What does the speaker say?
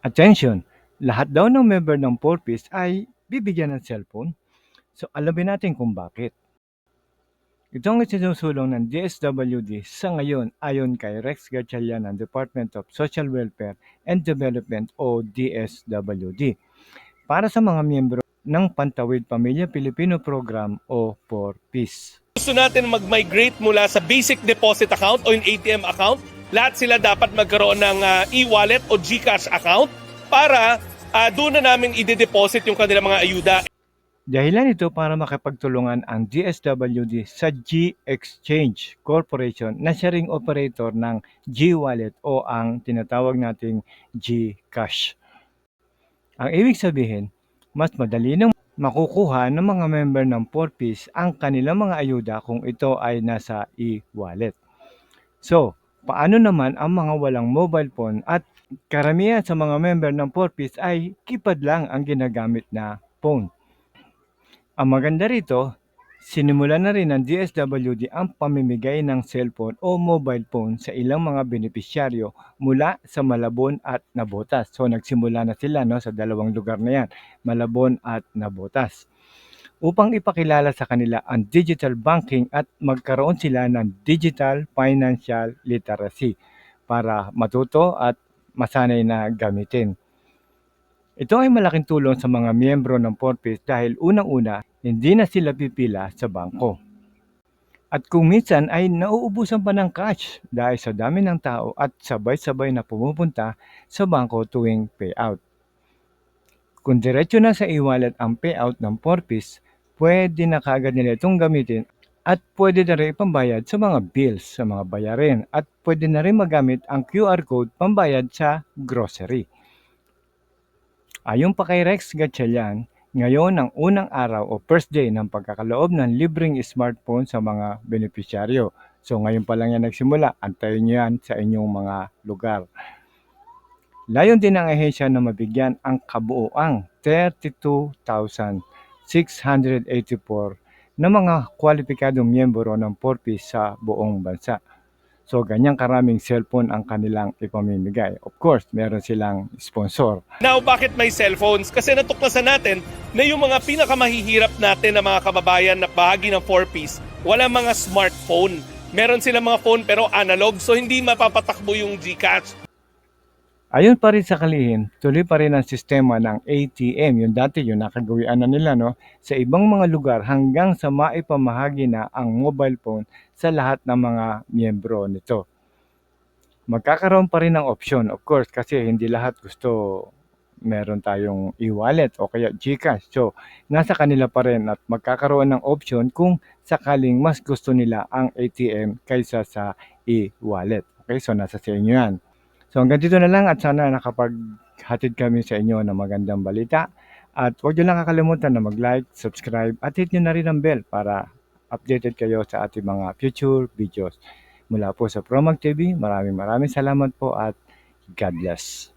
Attention! Lahat daw ng member ng 4Ps ay bibigyan ng cellphone. So alamin natin kung bakit. Itong isinusulong ng DSWD sa ngayon ayon kay Rex Gatchalian ng Department of Social Welfare and Development o DSWD para sa mga miyembro ng Pantawid Pamilya Pilipino Program o 4Ps. gusto natin mag-migrate mula sa basic deposit account o yung ATM account, lahat sila dapat magkaroon ng ah, e-wallet o GCash account para ah, doon na namin ide-deposit yung kanilang mga ayuda. Dahilan ito para makipagtulungan ang DSWD sa G-Exchange Corporation na siya ring operator ng G-Wallet o ang tinatawag nating G-Cash. Ang ibig sabihin, mas madali nang makukuha ng mga member ng 4Ps ang kanilang mga ayuda kung ito ay nasa e-wallet. So, paano naman ang mga walang mobile phone at karamihan sa mga member ng 4Ps ay keypad lang ang ginagamit na phone. Ang maganda rito, sinimula na rin ng DSWD ang pamimigay ng cellphone o mobile phone sa ilang mga benepisyaryo mula sa Malabon at Nabotas. So nagsimula na sila no, sa dalawang lugar na yan, Malabon at Nabotas. Upang ipakilala sa kanila ang digital banking at magkaroon sila ng digital financial literacy para matuto at masanay na gamitin. Ito ay malaking tulong sa mga miyembro ng 4Ps dahil unang-una, hindi na sila pipila sa bangko. At kung minsan ay nauubusan pa ng cash dahil sa dami ng tao at sabay-sabay na pumupunta sa bangko tuwing payout. Kung diretso na sa e-wallet ang payout ng 4Ps, pwede na kagad nila itong gamitin at pwede na rin pambayad sa mga bills, sa mga bayarin at pwede na rin magamit ang QR code pambayad sa grocery. Ayon pa kay Rex Gatchalian, ngayon ang unang araw o first day ng pagkakaloob ng libreng smartphone sa mga benepisyaryo. So ngayon pa lang yan nagsimula, antayin nyo yan sa inyong mga lugar. Layon din ng ahensya na mabigyan ang kabuoang 32,684 na mga kwalipikadong miyembro ng 4Ps sa buong bansa. So ganyang karaming cellphone ang kanilang ipamimigay. Of course, meron silang sponsor. Now, bakit may cellphones? Kasi natuklasan natin na yung mga pinakamahihirap natin na mga kababayan na bahagi ng 4Ps, wala mga smartphone. Meron silang mga phone pero analog so hindi mapapatakbo yung GCash. Ayon pa rin sa kalihin, tuloy pa rin ang sistema ng ATM, yung dati yung nakagawian na nila no, sa ibang mga lugar hanggang sa maipamahagi na ang mobile phone sa lahat ng mga miyembro nito. Magkakaroon pa rin ng option, of course, kasi hindi lahat gusto meron tayong e-wallet o kaya GCash. So, nasa kanila pa rin at magkakaroon ng option kung sakaling mas gusto nila ang ATM kaysa sa e-wallet. Okay, so nasa sa inyo yan. So hanggang dito na lang at sana nakapaghatid kami sa inyo ng magandang balita. At huwag nyo lang kakalimutan na mag-like, subscribe at hit nyo na rin ang bell para updated kayo sa ating mga future videos. Mula po sa Promag TV, maraming maraming salamat po at God bless.